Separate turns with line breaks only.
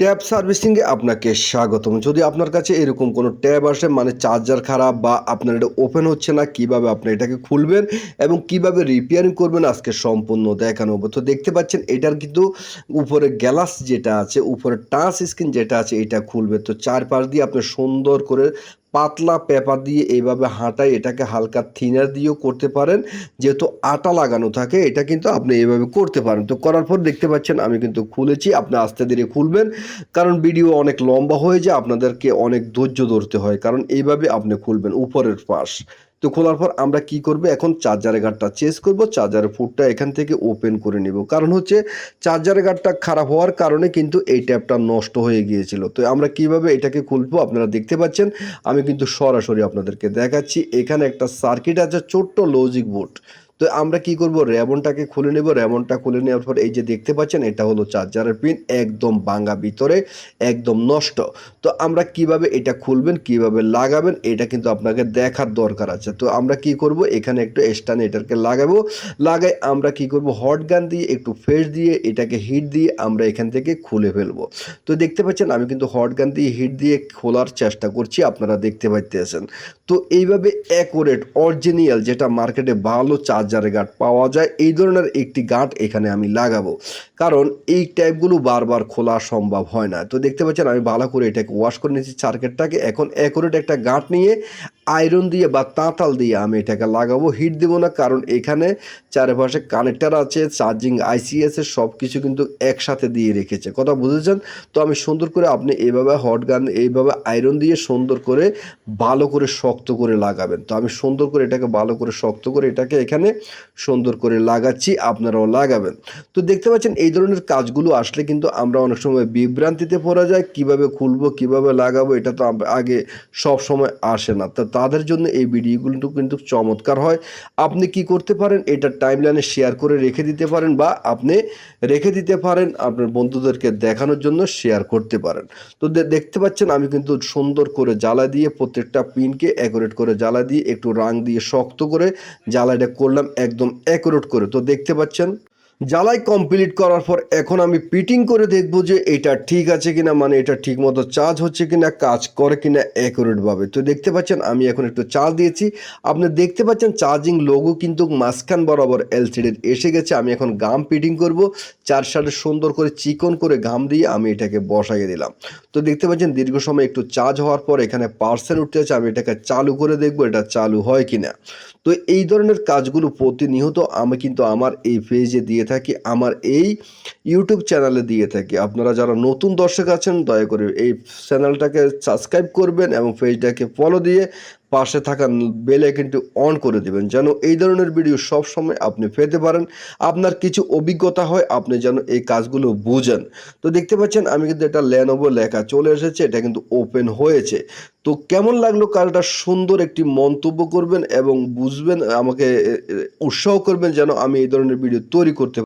Tab সার্ভিসিংয়ে আপনাকে স্বাগতম। যদি আপনার কাছে এরকম কোনো ট্যাব আসে মানে চার্জার খারাপ বা আপনার এটা ওপেন হচ্ছে না, কীভাবে আপনি এটাকে খুলবেন এবং কীভাবে রিপেয়ারিং করবেন, আজকে সম্পূর্ণ দেখানো হবে। তো দেখতে পাচ্ছেন, এটার কিন্তু উপরে গ্যালাস যেটা আছে, উপরে টাচ স্ক্রিন যেটা আছে, এটা খুলবে। তো চারপাশ দিয়ে আপনি সুন্দর করে পাতলা পেপার দিয়ে এইভাবে হাঁটাই এটাকে হালকা থিনার দিয়েও করতে পারেন। যেহেতু আটা লাগানো থাকে, এটা কিন্তু আপনি এইভাবে করতে পারেন। তো করার পর দেখতে পাচ্ছেন, আমি কিন্তু খুলেছি, আপনি আস্তে ধীরে খুলবেন। কারণ ভিডিও অনেক লম্বা হয়ে যায়, আপনাদেরকে অনেক ধৈর্য ধরতে হয়। কারণ এইভাবে আপনি খুলবেন উপরের পাশ। তো খোলার পর আমরা কি করব? এখন চার্জারের গার্ডটা চেঞ্জ করব। চার্জারের ফুটটা এখান থেকে ওপেন করে নিব। কারণ হচ্ছে চার্জারের গার্ডটা খারাপ হওয়ার কারণে কিন্তু এই ট্যাবটা নষ্ট হয়ে গিয়েছিল। তো আমরা কীভাবে এটাকে খুলবো আপনারা দেখতে পাচ্ছেন। আমি কিন্তু সরাসরি আপনাদেরকে দেখাচ্ছি। এখানে একটা সার্কিট আছে, ছোট্ট লজিক বোর্ড তো আমরা কি করব? র্যাবনটাকে খুলে নেব। র্যাবনটা খুলে নেওয়ার পর এই যে দেখতে পাচ্ছেন, এটা হলো চার্জারের পিন, একদম ভাঙা ভিতরে, একদম নষ্ট। তো আমরা কীভাবে এটা খুলবেন, কীভাবে লাগাবেন, এটা কিন্তু আপনাকে দেখার দরকার আছে। তো আমরা কি করব? এখানে একটু স্ট্যান্ড এটাকে লাগাবো। লাগাই আমরা কি করব? হট গান দিয়ে, একটু ফেস দিয়ে, এটাকে হিট দিয়ে আমরা এখান থেকে খুলে ফেলব। তো দেখতে পাচ্ছেন, আমি কিন্তু হট গান দিয়ে হিট দিয়ে খোলার চেষ্টা করছি, আপনারা দেখতে পাইতেছেন। তো এইভাবে অ্যাকোরেট অরিজিনিয়াল যেটা মার্কেটে ভালো চার্জারের গার্ড পাওয়া যায়, এই ধরনের একটি গার্ড এখানে আমি লাগাবো। কারণ এই টাইপগুলো বারবার খোলা সম্ভব হয় না। তো দেখতে পাচ্ছেন, আমি ভালো করে এটাকে ওয়াশ করে নিয়েছি চার্কেটটাকে এখন অ্যাকোরেট একটা গাঁট নিয়ে আয়রন দিয়ে বা তাঁতাল দিয়ে আমি এটাকে লাগাবো। হিট দেবো না, কারণ এখানে চারপাশে কানেক্টার আছে, চার্জিং আইসি আছে সব কিছু কিন্তু একসাথে দিয়ে রেখেছে। কথা বুঝেছেন? তো আমি সুন্দর করে আপনি এভাবে হট গান, এইভাবে আয়রন দিয়ে সুন্দর করে ভালো করে শক্ত করে লাগাবেন। তো আমি সুন্দর করে এটাকে ভালো করে শক্ত করে এটাকে এখানে সুন্দর করে লাগাচ্ছি, আপনারাও লাগাবেন। তো দেখতে পাচ্ছেন, এই ধরনের কাজগুলো আসলে কিন্তু আমরা অনেক সময় বিভ্রান্তিতে পড়া যায় কীভাবে খুলবো, কীভাবে লাগাবো, এটা তো আগে সব সময় আসে না। তো তাদের জন্য এই ভিডিওগুলো কিন্তু চমৎকার হয়। আপনি কি করতে পারেন, এটা টাইমলাইনে শেয়ার করে রেখে দিতে পারেন বা আপনি রেখে দিতে পারেন আপনার বন্ধুদেরকে দেখানোর জন্য শেয়ার করতে পারেন। তো দেখতে পাচ্ছেন আমি কিন্তু সুন্দর করে জ্বালা দিয়ে প্রত্যেকটা পিনকে অ্যাকোরেট করে জ্বালা দিয়ে একটু রাং দিয়ে শক্ত করে জ্বালাটা করলাম একদম অ্যাকোরেট করে। তো দেখতে পাচ্ছেন জ্বালাই কমপ্লিট করার পর এখন আমি পিটিং করে দেখব যে এটা ঠিক আছে কিনা মানে এটা ঠিক মতো চার্জ হচ্ছে কিনা, কাজ করে কিনা অ্যাকুরেটভাবে তো দেখতে পাচ্ছেন, আমি এখন একটু চার্জ দিয়েছি। আপনি দেখতে পাচ্ছেন চার্জিং লোগো কিন্তু মাঝখান বরাবর এলসিডির এসে গেছে। আমি এখন গাম পিটিং করব। চার সাইডে সুন্দর করে চিকন করে ঘাম দিয়ে আমি এটাকে বসাইয়ে দিলাম। তো দেখতে পাচ্ছেন, দীর্ঘ সময় একটু চার্জ হওয়ার পর এখানে পার্সেন্ট উঠতে আছে আমি এটাকে চালু করে দেখব, এটা চালু হয় কিনা। তো এই ধরনের কাজগুলো প্রতিনিয়ত আমি কিন্তু আমার এই পেজে দিয়ে থাকি, আমার এই ইউটিউব চ্যানেলে দিয়ে থাকি। আপনারা যারা নতুন দর্শক আছেন, দয়া করে এই চ্যানেলটাকে সাবস্ক্রাইব করবেন এবং পেজটাকে ফলো দিয়ে পাশে থাকা বেল আইকনটি অন করে দেবেন, যেন এই ধরনের ভিডিও সব সময় আপনি পেতে পারেন। আপনার কিছু অভিজ্ঞতা হয়, আপনি যেন এই কাজগুলো বুঝেন। তো দেখতে পাচ্ছেন, আমি কিন্তু এটা ল্যানোভো লেখা চলে এসেছে, এটা কিন্তু ওপেন হয়েছে। তো কেমন লাগল কারটা সুন্দর একটি মন্তব্য করবেন এবং বুঝবেন, আমাকে উৎসাহ করবেন যেন আমি এই ধরনের ভিডিও তৈরি করতে